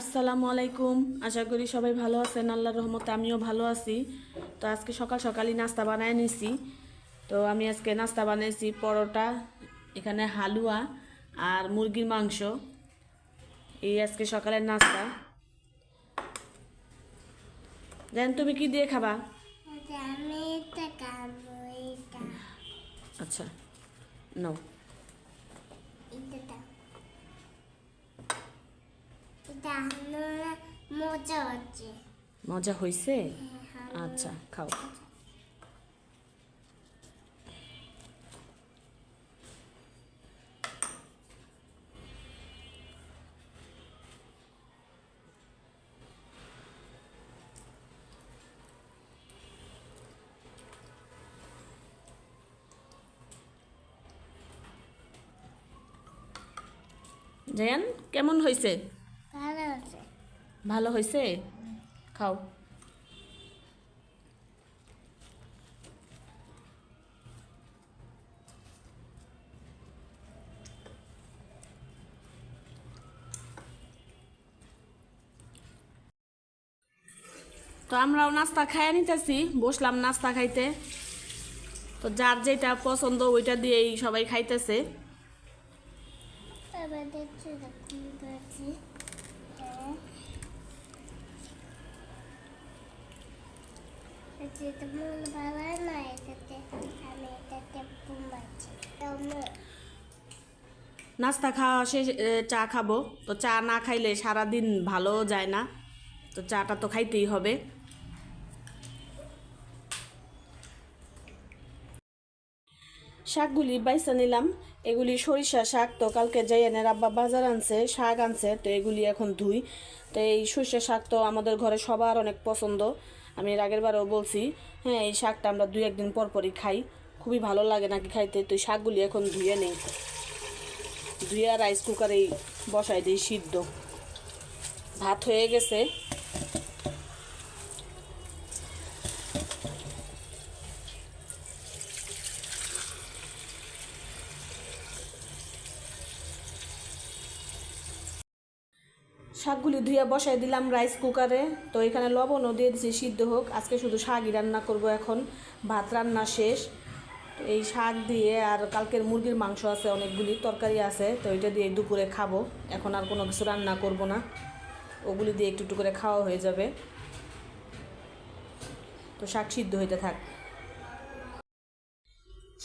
আসসালামু আলাইকুম। আশা করি সবাই ভালো আছেন আল্লাহর রহমতে আমিও ভালো আছি। তো আজকে সকাল সকালই নাস্তা বানায় নিছি। তো আমি আজকে নাস্তা বানিয়েছি পরোটা এখানে হালুয়া আর মুরগির মাংস। এই আজকে সকালের নাস্তা। দেন তুমি কি দিয়ে খাবা? আমি এটা খাব এটা আচ্ছা নাও এটা দাও এটা আমার মজা হচ্ছে। মজা হয়েছে আচ্ছা খাও। জায়ান কেমন হয়েছে ভালো হয়েছে? খাও। তো আমরাও নাস্তা খাইয়ে নিতেছি, বসলাম নাস্তা খাইতে। তো যার যেটা পছন্দ ওইটা দিয়েই সবাই খাইতেছে। নাস্তা খাওয়া শেষ চা খাব। তো চা না খাইলে সারা দিন ভালো যায় না। তো চাটা তো খাইতেই হবে। শাকগুলি বাইসা নিলাম। এগুলি সরিষা শাক, তো কালকে যাইয়ানের আব্বা বাজার আনছে, শাক আনছে, তো এগুলি এখন ধুই। তো এই সরিষা শাক তো আমাদের ঘরে সবার অনেক পছন্দ। আমি এর আগের বারেও বলছি হ্যাঁ এই শাকটা আমরা দুই একদিন পর পরই খাই। খুবই ভালো লাগে নাকি খাইতে? তো শাকগুলি এখন ধুয়ে নেই। ধুয়ে রাইস কুকারেই বসাই দিই সিদ্ধ। ভাত হয়ে গেছে। শাকগুলি ধুয়ে বসাই দিলাম রাইস কুকারে তো এখানে লবণও দিয়ে দিয়েছি সিদ্ধ হোক। আজকে শুধু শাকই রান্না করব এখন। ভাত রান্না শেষ। তো এই শাক দিয়ে আর কালকের মুরগির মাংস আছে, অনেকগুলি তরকারি আছে। তো এটা দিয়ে দুপুরে খাব। এখন আর কোনো কিছু রান্না করব না। ওগুলি দিয়ে একটু একটু করে খাওয়া হয়ে যাবে। তো শাক সিদ্ধ হইতে থাক।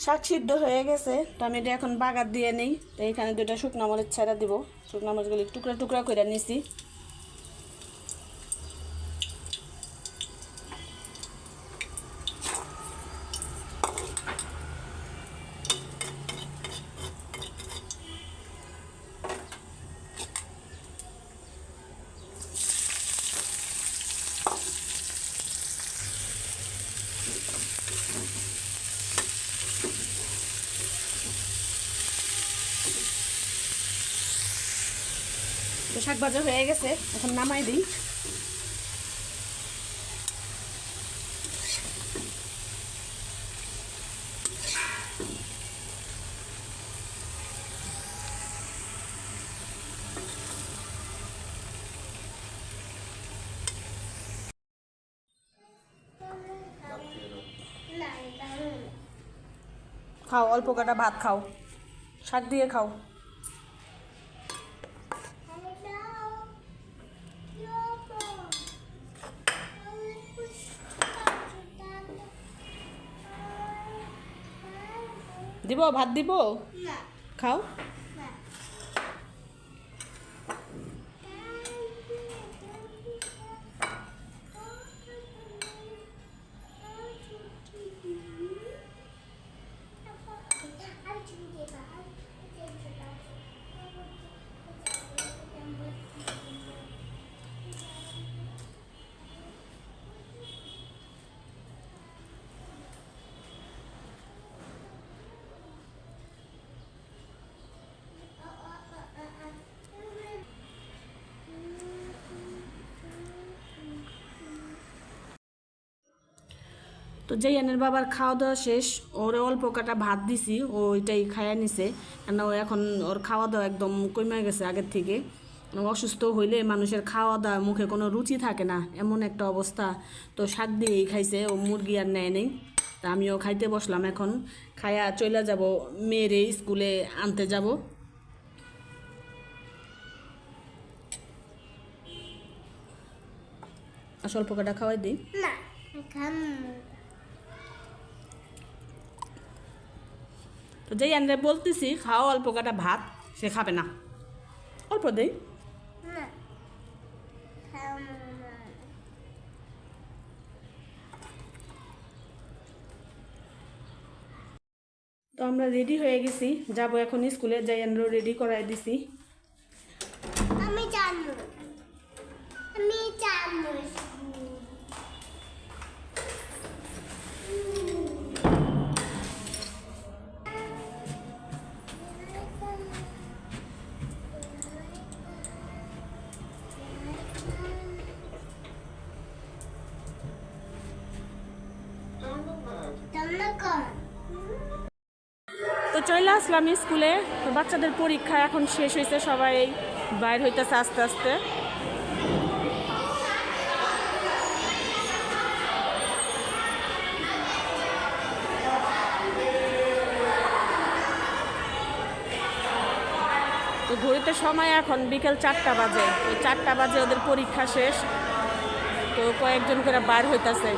শাক সিদ্ধ হয়ে গেছে, তো আমি এটা এখন বাগার দিয়ে নিই, তো এখানে দুটা শুকনো মরিচ ছাড়া দিব। শুকনো মরিচগুলি টুকরা টুকরা করে নিছি। শাক ভাজা হয়ে গেছে, এখন নামাই দিই। খাও, অল্প কটা ভাত খাও শাক দিয়ে খাও দিব ভাত দিব? খাও। তো জাইয়ানের বাবার খাওয়া দাওয়া শেষ, ওর অল্প কাটা ভাত দিছি, ও ওইটাই খাইয়া নিছে। কেন ও এখন ওর খাওয়া দাওয়া একদম কমে গেছে আগের থেকে। অসুস্থ হইলে মানুষের খাওয়া দাওয়া মুখে কোনো রুচি থাকে না, এমন একটা অবস্থা। তো শাক দিয়েই খাইছে, ও মুরগি আর নেয় নেই। তা আমিও খাইতে বসলাম এখন খায়া চলে যাব, মেয়েরে স্কুলে আনতে যাব। আর স্বল্প কটা খাওয়াই দিই। না তো যেই আনলে বলতেছি খাও অল্প কটা ভাত সে খাবে না। অল্প দেই। তো আমরা রেডি হয়ে গেছি। যাব এখন স্কুলে যাই আমরা রেডি করাই দিছি। আমি জানব। আমি জানব। তো চলে আসলাম স্কুলে। বাচ্চাদের পরীক্ষা এখন শেষ হয়েছে সবাই বাইর হইতেছে আস্তে আস্তে। তো ঘড়িতে সময় এখন বিকেল চারটা বাজে। ওই চারটা বাজে ওদের পরীক্ষা শেষ। তো কয়েকজন করে বার হইতাছে।